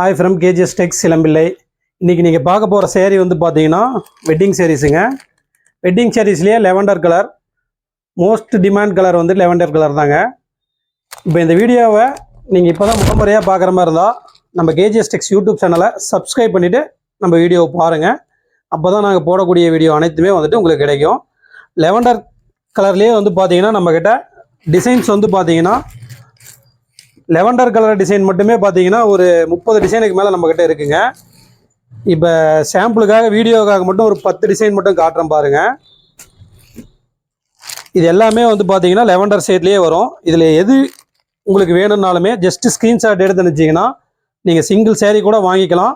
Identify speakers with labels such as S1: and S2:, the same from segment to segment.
S1: Hi from KGS Tex Silampillai. இன்றைக்கி நீங்கள் பார்க்க போகிற சேரீ வந்து பார்த்தீங்கன்னா வெட்டிங் சேரீஸுங்க wedding சேரீஸ்லேயே lavender colour most demand colour வந்து லெவண்டர் கலர் தாங்க. இப்போ இந்த வீடியோவை நீங்கள் இப்போ தான் முதன்முறையாக பார்க்குற மாதிரி இருந்தால் நம்ம கேஜிஎஸ் டெக்ஸ் யூடியூப் சேனலை சப்ஸ்கிரைப் பண்ணிவிட்டு நம்ம வீடியோவை பாருங்கள் அப்போ தான் நாங்கள் போடக்கூடிய வீடியோ அனைத்துமே வந்துட்டு உங்களுக்கு கிடைக்கும். லெவண்டர் கலர்லேயே வந்து பார்த்தீங்கன்னா நம்மக்கிட்ட டிசைன்ஸ் வந்து பார்த்தீங்கன்னா லெவண்டர் கலர் டிசைன் மட்டுமே பார்த்தீங்கன்னா ஒரு முப்பது டிசைனுக்கு மேலே நம்மக்கிட்ட இருக்குங்க. இப்போ சாம்பிளுக்காக வீடியோக்காக மட்டும் ஒரு பத்து டிசைன் மட்டும் காட்டுறேன் பாருங்க. இது எல்லாமே வந்து பார்த்தீங்கன்னா லெவண்டர் சைட்லேயே வரும். இதில் எது உங்களுக்கு வேணும்னாலுமே ஜஸ்ட் ஸ்க்ரீன்ஷாட் எடுத்து நினச்சிங்கன்னா நீங்கள் சிங்கிள் சேரீ கூட வாங்கிக்கலாம்.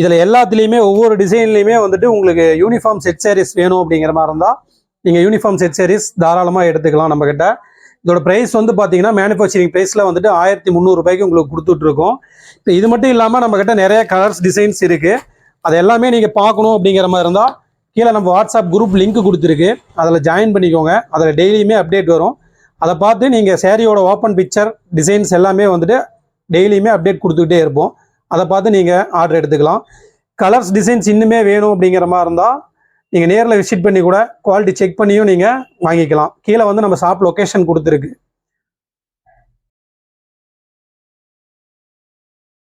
S1: இதில் எல்லாத்துலேயுமே ஒவ்வொரு டிசைன்லேயுமே வந்துட்டு உங்களுக்கு யூனிஃபார்ம் செட் சேரீஸ் வேணும் அப்படிங்கிற மாதிரி இருந்தால் நீங்கள் யூனிஃபார்ம் செட் சேரீஸ் தாராளமாக எடுத்துக்கலாம் நம்மக்கிட்ட இதோட ப்ரைஸ் வந்து பார்த்தீங்கன்னா மேனுஃபேக்சரிங் ப்ரைஸில் வந்துட்டு ஆயிரத்தி முந்நூறுபாய்க்கு உங்களுக்கு கொடுத்துட்ருக்கோம். இப்போ இது மட்டும் இல்லாமல் நம்மக்கிட்ட நிறைய கலர்ஸ் டிசைன்ஸ் இருக்குது அது எல்லாமே நீங்கள் பார்க்கணும் அப்படிங்கிற மாதிரி இருந்தால் கீழே நம்ம வாட்ஸ்அப் குரூப் லிங்க் கொடுத்துருக்கு. அதில் ஜாயின் பண்ணிக்கோங்க. அதில் டெய்லியுமே அப்டேட் வரும். அதை பார்த்து நீங்கள் சேரீயோட ஓப்பன் பிக்சர் டிசைன்ஸ் எல்லாமே வந்துட்டு டெய்லியுமே அப்டேட் கொடுத்துக்கிட்டே இருப்போம். அதை பார்த்து நீங்கள் ஆர்டர் எடுத்துக்கலாம். கலர்ஸ் டிசைன்ஸ் இன்னுமே வேணும் அப்படிங்கிற மாதிரி இருந்தால் நீங்கள் நேரில் விசிட் பண்ணி கூட குவாலிட்டி செக் பண்ணியும் நீங்கள் வாங்கிக்கலாம். கீழே வந்து நம்ம ஷாப் லொக்கேஷன் கொடுத்துருக்கு.